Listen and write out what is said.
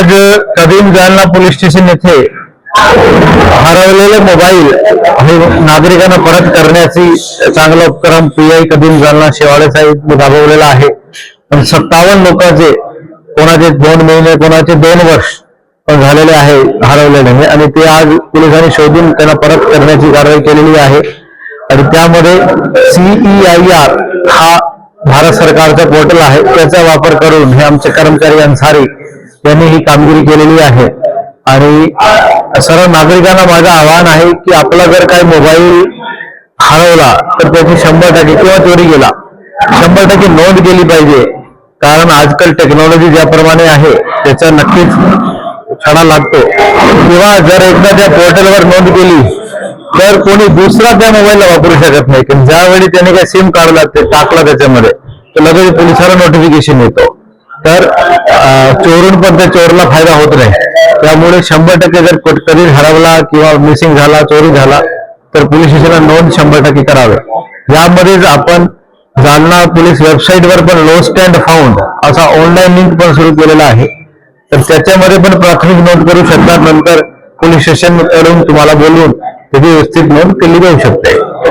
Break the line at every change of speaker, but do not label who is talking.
आज कदीम Jalna police station येथे हरवलेले मोबाईल हे नागरिकांना परत करण्याची चांगला उपक्रम पीआय कदीम जालना शेवाळे साहेब राबवलेला आहे. पण सत्तावन्न लोकांचे कोणाचे दोन महिने कोणाचे दोन वर्ष पण झालेले आहे हरवलेले. आणि ते आज पोलिसांनी शोधून त्यांना परत करण्याची कारवाई केलेली आहे. आणि त्यामध्ये सीईआय आर हा भारत सरकारचा पोर्टल आहे. त्याचा वापर करून हे आमचे कर्मचारी अन्सारी यांनी ही कामगिरी केलेली आहे. आणि सर्व नागरिकांना माझं आवाहन आहे की आपला जर काही मोबाईल हरवला तर त्याची शंभर टक्के किंवा चोरी गेला शंभर टक्के नोंद केली पाहिजे. कारण आजकाल टेक्नॉलॉजी ज्याप्रमाणे आहे त्याचा नक्कीच छडा लागतो. किंवा जर एकदा त्या पोर्टलवर नोंद केली तर कोणी दुसरा त्या मोबाईलला वापरू शकत नाही. कारण ज्यावेळी त्याने काय सिम काढला ते टाकला त्याच्यामध्ये तर लगेच पोलिसाला नोटिफिकेशन येतो. तर चोरून पण त्या चोरला फायदा होत नाही. त्यामुळे शंभर टक्के जर कधी हरवला किंवा मिसिंग झाला चोरी झाला तर पोलीस स्टेशनला नोंद शंभर टक्के करावे. यामध्येच आपण जालना पोलीस वेबसाईटवर पण लो स्टँड फाउंड असा ऑनलाईन लिंक पण सुरू केलेला आहे. तर त्याच्यामध्ये पण प्राथमिक नोंद करू शकता नंतर पोलीस स्टेशनकडून तुम्हाला बोलवून त्याची व्यवस्थित नोंद केली जाऊ शकते.